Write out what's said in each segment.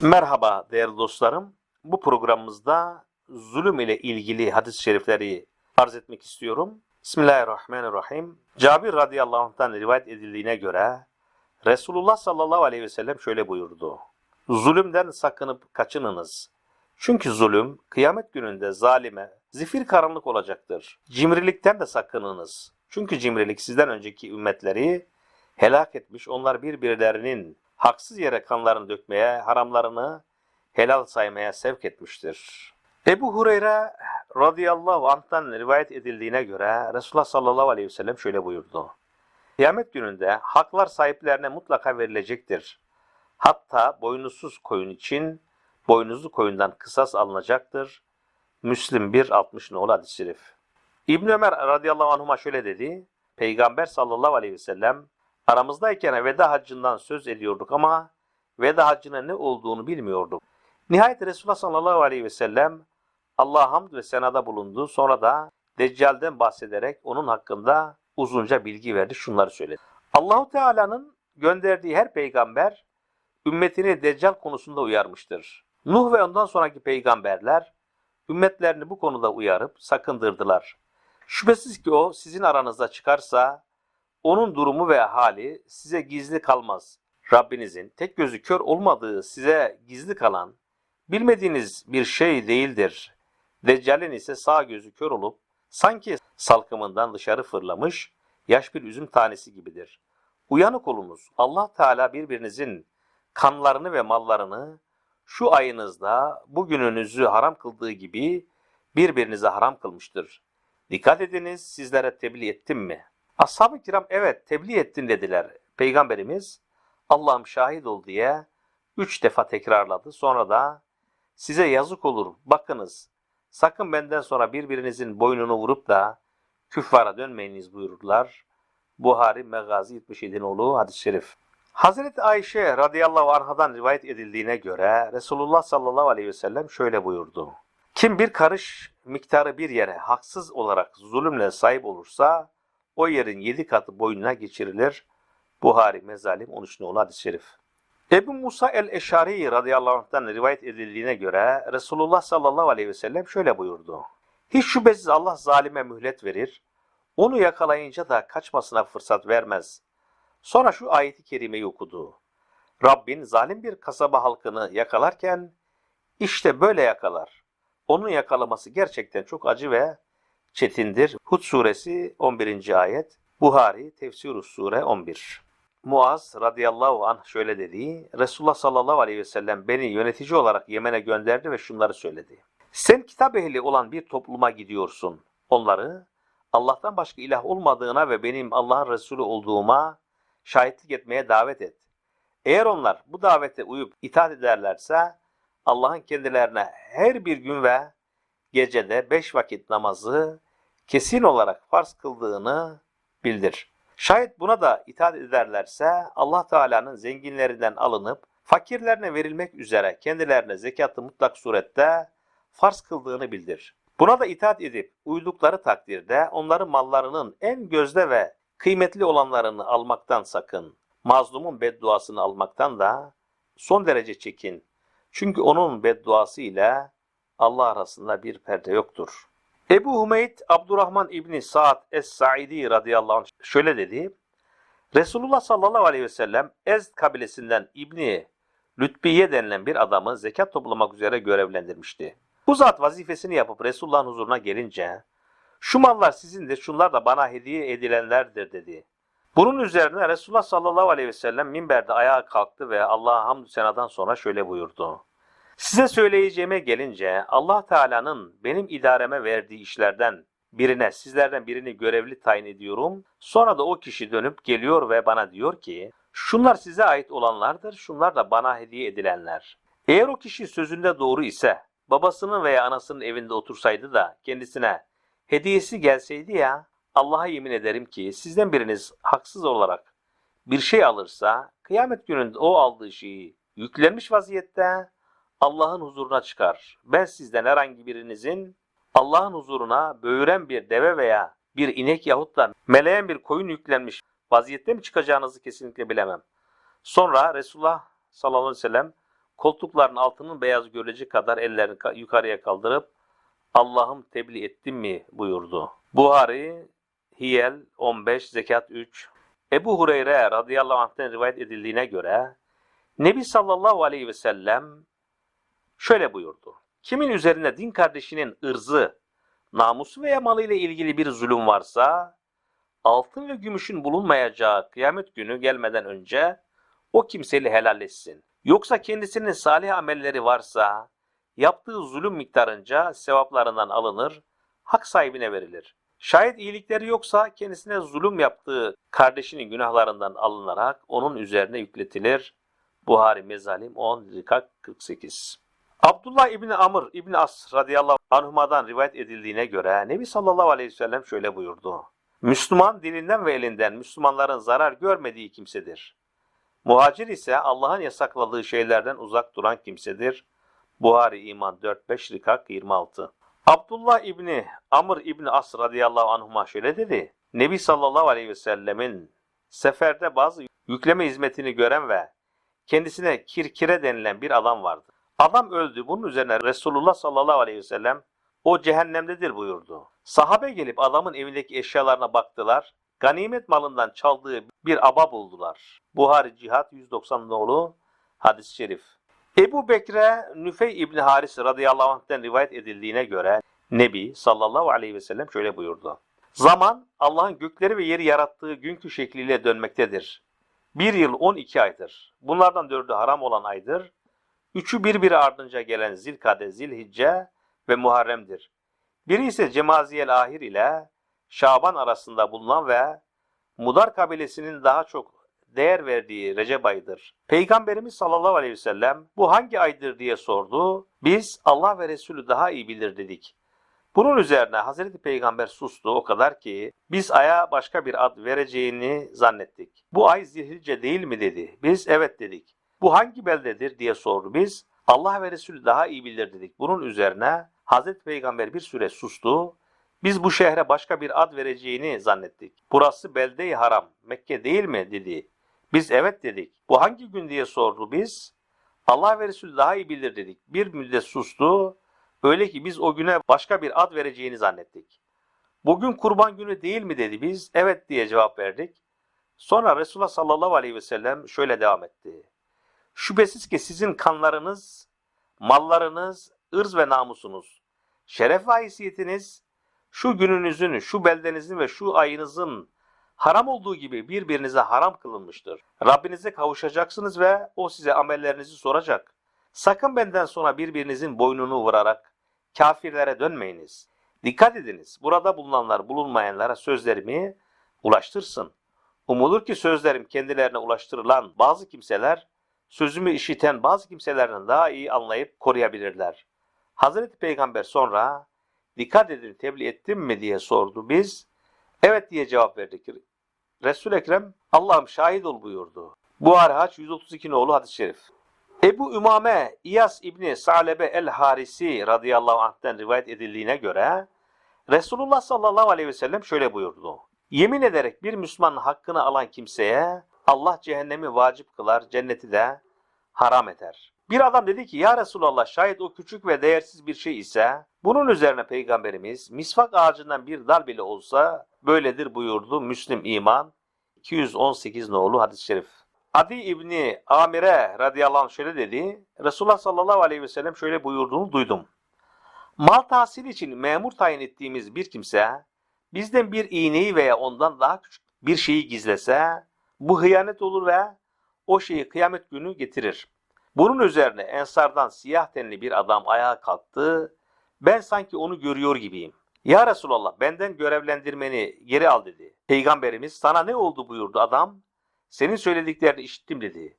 Merhaba değerli dostlarım. Bu programımızda zulüm ile ilgili hadis-i şerifleri arz etmek istiyorum. Bismillahirrahmanirrahim. Cabir radıyallahu anh'tan rivayet edildiğine göre Resulullah sallallahu aleyhi ve sellem şöyle buyurdu. Zulümden sakınıp kaçınınız. Çünkü zulüm kıyamet gününde zalime zifir karanlık olacaktır. Cimrilikten de sakınınız. Çünkü cimrilik sizden önceki ümmetleri helak etmiş, onlar birbirlerinin haksız yere kanlarını dökmeye, haramlarını helal saymaya sevk etmiştir. Ebu Hureyre radıyallahu anh'tan rivayet edildiğine göre Resulullah sallallahu aleyhi ve sellem şöyle buyurdu. Kıyamet gününde haklar sahiplerine mutlaka verilecektir. Hatta boynuzsuz koyun için boynuzlu koyundan kısas alınacaktır. Müslim 1.60 nolu hadis-i şerif. İbn Ömer radıyallahu anhuma şöyle dedi. Peygamber sallallahu aleyhi ve sellem aramızdayken veda haccından söz ediyorduk ama veda haccının ne olduğunu bilmiyorduk. Nihayet Resulullah sallallahu aleyhi ve sellem Allah'a hamd ve senada bulundu. Sonra da Deccal'den bahsederek onun hakkında uzunca bilgi verdi. Şunları söyledi. Allahu Teala'nın gönderdiği her peygamber ümmetini Deccal konusunda uyarmıştır. Nuh ve ondan sonraki peygamberler ümmetlerini bu konuda uyarıp sakındırdılar. Şüphesiz ki o sizin aranızda çıkarsa onun durumu ve hali size gizli kalmaz. Rabbinizin tek gözü kör olmadığı size gizli kalan, bilmediğiniz bir şey değildir. Deccal'in ise sağ gözü kör olup, sanki salkımından dışarı fırlamış, yaş bir üzüm tanesi gibidir. Uyanık olunuz. Allah Teala birbirinizin kanlarını ve mallarını şu ayınızda bugününüzü haram kıldığı gibi birbirinize haram kılmıştır. Dikkat ediniz sizlere tebliğ ettim mi? Ashab-ı kiram evet tebliğ ettin dediler. Peygamberimiz Allah'ım şahit ol diye üç defa tekrarladı. Sonra da size yazık olur bakınız sakın benden sonra birbirinizin boynunu vurup da küffara dönmeyiniz buyurdular. Buhari Megazi 77 nolu hadis-i şerif. Hazreti Ayşe radıyallahu anhadan rivayet edildiğine göre Resulullah sallallahu aleyhi ve sellem şöyle buyurdu. Kim bir karış miktarı bir yere haksız olarak zulümle sahip olursa o yerin yedi katı boynuna geçirilir. Buhari Mezalim 13 nolu hadis-i şerif. Ebu Musa el-Eşari radıyallahu anh'tan rivayet edildiğine göre Resulullah sallallahu aleyhi ve sellem şöyle buyurdu. Hiç şüphesiz Allah zalime mühlet verir. Onu yakalayınca da kaçmasına fırsat vermez. Sonra şu ayeti kerimeyi okudu. Rabbin zalim bir kasaba halkını yakalarken işte böyle yakalar. Onun yakalaması gerçekten çok acı ve çetindir. Hud suresi 11. ayet. Buhari Tefsirus sure 11. Muaz radıyallahu anh şöyle dedi. Resulullah sallallahu aleyhi ve sellem beni yönetici olarak Yemen'e gönderdi ve şunları söyledi. Sen kitap ehli olan bir topluma gidiyorsun. Onları Allah'tan başka ilah olmadığına ve benim Allah'ın Resulü olduğuma şahitlik etmeye davet et. Eğer onlar bu davete uyup itaat ederlerse Allah'ın kendilerine her bir gün ve gecede beş vakit namazı kesin olarak farz kıldığını bildir. Şayet buna da itaat ederlerse Allah Teala'nın zenginlerinden alınıp fakirlerine verilmek üzere kendilerine zekatı mutlak surette farz kıldığını bildir. Buna da itaat edip uydukları takdirde onların mallarının en gözde ve kıymetli olanlarını almaktan sakın. Mazlumun bedduasını almaktan da son derece çekin. Çünkü onun bedduası ile Allah arasında bir perde yoktur. Ebu Hümeyd Abdurrahman İbni Sa'd Es-Sa'idi radıyallahu anh şöyle dedi. Resulullah sallallahu aleyhi ve sellem Ezd kabilesinden İbni Lütbiye denilen bir adamı zekat toplamak üzere görevlendirmişti. Bu zat vazifesini yapıp Resulullah'ın huzuruna gelince şu mallar sizindir, şunlar da bana hediye edilenlerdir dedi. Bunun üzerine Resulullah sallallahu aleyhi ve sellem minberde ayağa kalktı ve Allah'a hamdü senadan sonra şöyle buyurdu. Size söyleyeceğime gelince Allah Teala'nın benim idareme verdiği işlerden birine, sizlerden birini görevli tayin ediyorum. Sonra da o kişi dönüp geliyor ve bana diyor ki, şunlar size ait olanlardır, şunlar da bana hediye edilenler. Eğer o kişi sözünde doğru ise, babasının veya anasının evinde otursaydı da kendisine hediyesi gelseydi ya, Allah'a yemin ederim ki sizden biriniz haksız olarak bir şey alırsa, kıyamet gününde o aldığı şeyi yüklenmiş vaziyette Allah'ın huzuruna çıkar. Ben sizden herhangi birinizin Allah'ın huzuruna böğüren bir deve veya bir inek yahut da meleğen bir koyun yüklenmiş vaziyette mi çıkacağınızı kesinlikle bilemem. Sonra Resulullah sallallahu aleyhi ve sellem koltukların altının beyaz görülecek kadar ellerini ka- yukarıya kaldırıp Allah'ım tebliğ ettim mi buyurdu. Buhari, Hiyel 15, Zekat 3. Ebu Hureyre radıyallahu anh'ten rivayet edildiğine göre Nebi sallallahu aleyhi ve sellem şöyle buyurdu. Kimin üzerinde din kardeşinin ırzı, namusu veya malıyla ilgili bir zulüm varsa altın ve gümüşün bulunmayacağı kıyamet günü gelmeden önce o kimseyle helalleşsin. Yoksa kendisinin salih amelleri varsa yaptığı zulüm miktarınca sevaplarından alınır, hak sahibine verilir. Şayet iyilikleri yoksa kendisine zulüm yaptığı kardeşinin günahlarından alınarak onun üzerine yükletilir. Buhari Mezalim 10 Zikak 48 Abdullah İbni Amr İbni As radıyallahu anhuma'dan rivayet edildiğine göre Nebi sallallahu aleyhi ve sellem şöyle buyurdu. Müslüman dilinden ve elinden Müslümanların zarar görmediği kimsedir. Muhacir ise Allah'ın yasakladığı şeylerden uzak duran kimsedir. Buhari İman 4-5 Rikak 26 Abdullah İbni Amr İbni As radıyallahu anhuma şöyle dedi. Nebi sallallahu aleyhi ve sellemin seferde bazı yükleme hizmetini gören ve kendisine kirkire denilen bir adam vardı. Adam öldü. Bunun üzerine Resulullah sallallahu aleyhi ve sellem o cehennemdedir buyurdu. Sahabe gelip adamın evindeki eşyalarına baktılar. Ganimet malından çaldığı bir aba buldular. Buhari Cihat 190 nolu hadis-i şerif. Ebu Bekre Nüfey İbni Haris radıyallahu anh'ten rivayet edildiğine göre Nebi sallallahu aleyhi ve sellem şöyle buyurdu. Zaman Allah'ın gökleri ve yeri yarattığı günkü şekliyle dönmektedir. Bir yıl 12 aydır. Bunlardan dördü haram olan aydır. Üçü birbiri ardınca gelen Zilkade, Zilhicce ve Muharrem'dir. Biri ise Cemaziyel Ahir ile Şaban arasında bulunan ve Mudar kabilesinin daha çok değer verdiği Recep ayıdır. Peygamberimiz sallallahu aleyhi ve sellem bu hangi aydır diye sordu. Biz Allah ve Resulü daha iyi bilir dedik. Bunun üzerine Hazreti Peygamber sustu o kadar ki biz aya başka bir ad vereceğini zannettik. Bu ay Zilhicce değil mi dedi. Biz evet dedik. Bu hangi beldedir diye sordu. Biz Allah ve Resulü daha iyi bilir dedik. Bunun üzerine Hazreti Peygamber bir süre sustu. Biz bu şehre başka bir ad vereceğini zannettik. Burası belde-i haram, Mekke değil mi dedi. Biz evet dedik. Bu hangi gün diye sordu biz. Allah ve Resulü daha iyi bilir dedik. Bir müddet sustu. Öyle ki biz o güne başka bir ad vereceğini zannettik. Bugün kurban günü değil mi dedi biz. Evet diye cevap verdik. Sonra Resulullah sallallahu aleyhi ve sellem şöyle devam etti. Şüphesiz ki sizin kanlarınız, mallarınız, ırz ve namusunuz, şeref ve haysiyetiniz, şu gününüzün, şu beldenizin ve şu ayınızın haram olduğu gibi birbirinize haram kılınmıştır. Rabbinize kavuşacaksınız ve o size amellerinizi soracak. Sakın benden sonra birbirinizin boynunu vurarak kafirlere dönmeyiniz. Dikkat ediniz, burada bulunanlar bulunmayanlara sözlerimi ulaştırsın. Umulur ki sözlerim kendilerine ulaştırılan bazı kimseler, sözümü işiten bazı kimselerden daha iyi anlayıp koruyabilirler. Hazreti Peygamber sonra, dikkat edin tebliğ ettim mi diye sordu. Biz, evet diye cevap verdik. Resul Ekrem, Allah'ım şahit ol buyurdu. Buhari Haç 132 nolu hadis-i şerif. Ebu Ümame İyas İbni Sa'lebe el-Harisi radıyallahu anh'ten rivayet edildiğine göre Resulullah sallallahu aleyhi ve sellem şöyle buyurdu. Yemin ederek bir Müslümanın hakkını alan kimseye Allah cehennemi vacip kılar, cenneti de haram eder. Bir adam dedi ki ya Resulallah şayet o küçük ve değersiz bir şey ise bunun üzerine Peygamberimiz misvak ağacından bir dal bile olsa böyledir buyurdu Müslim İman 218 nolu hadis-i şerif. Adi İbni Amire radıyallahu anh şöyle dedi. Resulullah sallallahu aleyhi ve sellem şöyle buyurduğunu duydum. Mal tahsili için memur tayin ettiğimiz bir kimse bizden bir iğneyi veya ondan daha küçük bir şeyi gizlese bu hıyanet olur ve o şeyi kıyamet günü getirir. Bunun üzerine ensardan siyah tenli bir adam ayağa kalktı. Ben sanki onu görüyor gibiyim. Ya Resulallah benden görevlendirmeni geri al dedi. Peygamberimiz sana ne oldu buyurdu adam. Senin söylediklerini işittim dedi.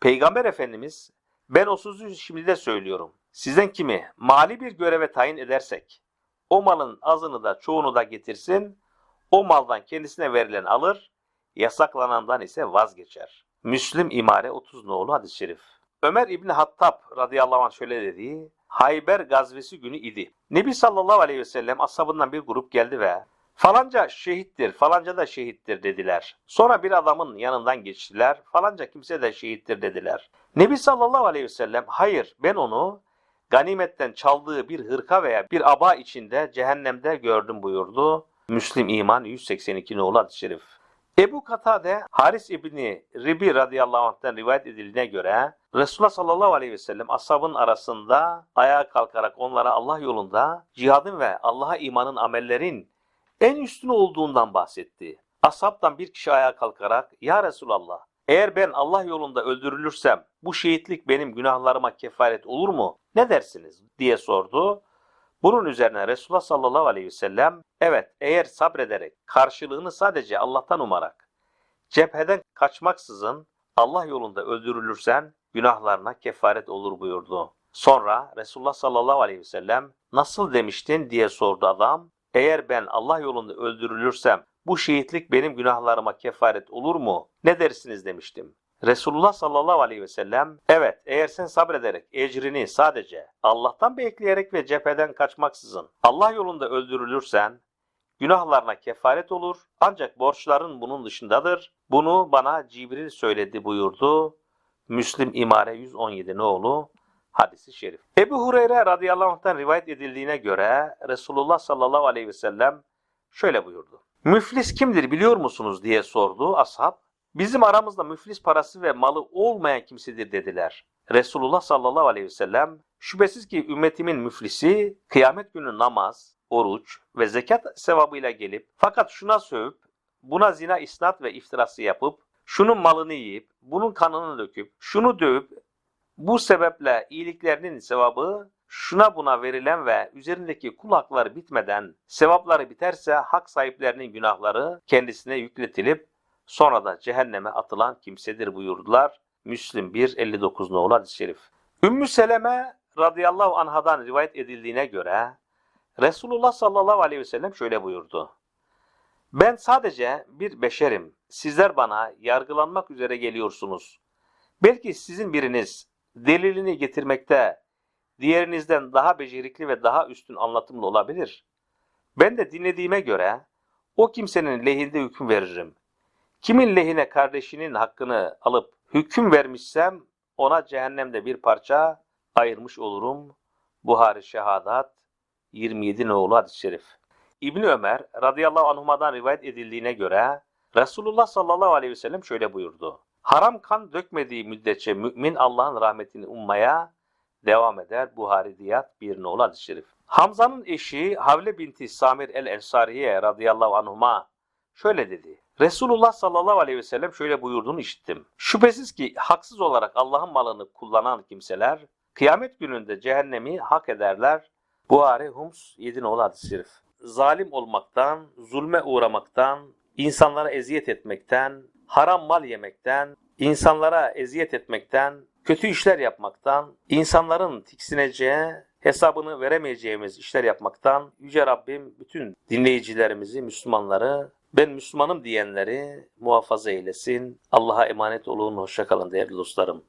Peygamber Efendimiz ben o sözü şimdi de söylüyorum. Sizden kimi mali bir göreve tayin edersek o malın azını da çoğunu da getirsin. O maldan kendisine verilen alır. Yasaklanandan ise vazgeçer. Müslim İmare 30 nolu hadis-i şerif. Ömer İbni Hattab radıyallahu anh şöyle dedi. Hayber gazvesi günü idi. Nebi sallallahu aleyhi ve sellem ashabından bir grup geldi ve Falanca şehittir, falanca da şehittir dediler. Sonra bir adamın yanından geçtiler, falanca kimse de şehittir dediler. Nebi sallallahu aleyhi ve sellem, hayır ben onu ganimetten çaldığı bir hırka veya bir aba içinde cehennemde gördüm buyurdu. Müslim İman 182 nolu hadis-i şerif. Ebu Katade Haris İbni Ribi radıyallahu anh'tan rivayet edildiğine göre Resulullah sallallahu aleyhi ve sellem ashabın arasında ayağa kalkarak onlara Allah yolunda cihadın ve Allah'a imanın amellerin en üstün olduğundan bahsetti. Ashabtan bir kişi ayağa kalkarak Ya Resulallah eğer ben Allah yolunda öldürülürsem bu şehitlik benim günahlarıma kefaret olur mu? Ne dersiniz? diye sordu. Bunun üzerine Resulullah sallallahu aleyhi ve sellem evet eğer sabrederek karşılığını sadece Allah'tan umarak cepheden kaçmaksızın Allah yolunda öldürülürsen günahlarına kefaret olur buyurdu. Sonra Resulullah sallallahu aleyhi ve sellem nasıl demiştin diye sordu adam. Eğer ben Allah yolunda öldürülürsem bu şehitlik benim günahlarıma kefaret olur mu? Ne dersiniz demiştim. Resulullah sallallahu aleyhi ve sellem evet eğer sen sabrederek ecrini sadece Allah'tan bekleyerek ve cepheden kaçmaksızın Allah yolunda öldürülürsen günahlarına kefaret olur ancak borçların bunun dışındadır. Bunu bana Cibril söyledi buyurdu. Müslim İmare 117 oğlu hadisi şerif. Ebu Hureyre radıyallahu anh'tan rivayet edildiğine göre Resulullah sallallahu aleyhi ve sellem şöyle buyurdu. Müflis kimdir biliyor musunuz diye sordu ashab. Bizim aramızda müflis parası ve malı olmayan kimsedir dediler. Resulullah sallallahu aleyhi ve sellem şüphesiz ki ümmetimin müflisi kıyamet günü namaz, oruç ve zekat sevabıyla gelip fakat şuna sövüp buna zina isnat ve iftirası yapıp şunun malını yiyip bunun kanını döküp şunu dövüp bu sebeple iyiliklerinin sevabı şuna buna verilen ve üzerindeki kul hakları bitmeden sevapları biterse hak sahiplerinin günahları kendisine yükletilip sonra da cehenneme atılan kimsedir buyurdular. Müslim 1 59 nolu hadis-i şerif. Ümmü Seleme radıyallahu anhadan rivayet edildiğine göre Resulullah sallallahu aleyhi ve sellem şöyle buyurdu. Ben sadece bir beşerim. Sizler bana yargılanmak üzere geliyorsunuz. Belki sizin biriniz delilini getirmekte diğerinizden daha becerikli ve daha üstün anlatımlı olabilir. Ben de dinlediğime göre o kimsenin lehinde hüküm veririm. Kimin lehine kardeşinin hakkını alıp hüküm vermişsem ona cehennemde bir parça ayırmış olurum. Buhari Şehadat 27 nolu hadis-i şerif. İbni Ömer radıyallahu anhuma'dan rivayet edildiğine göre Resulullah sallallahu aleyhi ve sellem şöyle buyurdu. Haram kan dökmediği müddetçe mümin Allah'ın rahmetini ummaya devam eder. Buhari Diyat 1 nolu hadis-i şerif. Hamza'nın eşi Havle binti Samir el-Ensariye radıyallahu anhuma şöyle dedi. Resulullah sallallahu aleyhi ve sellem şöyle buyurduğunu işittim. Şüphesiz ki haksız olarak Allah'ın malını kullanan kimseler kıyamet gününde cehennemi hak ederler. Buhari Hums 7 nolu hadis-i şerif. Zalim olmaktan, zulme uğramaktan, insanlara eziyet etmekten, haram mal yemekten, insanlara eziyet etmekten, kötü işler yapmaktan, insanların tiksineceği, hesabını veremeyeceğimiz işler yapmaktan Yüce Rabbim bütün dinleyicilerimizi, Müslümanları, ben Müslümanım diyenleri muhafaza eylesin. Allah'a emanet olun. Hoşçakalın değerli dostlarım.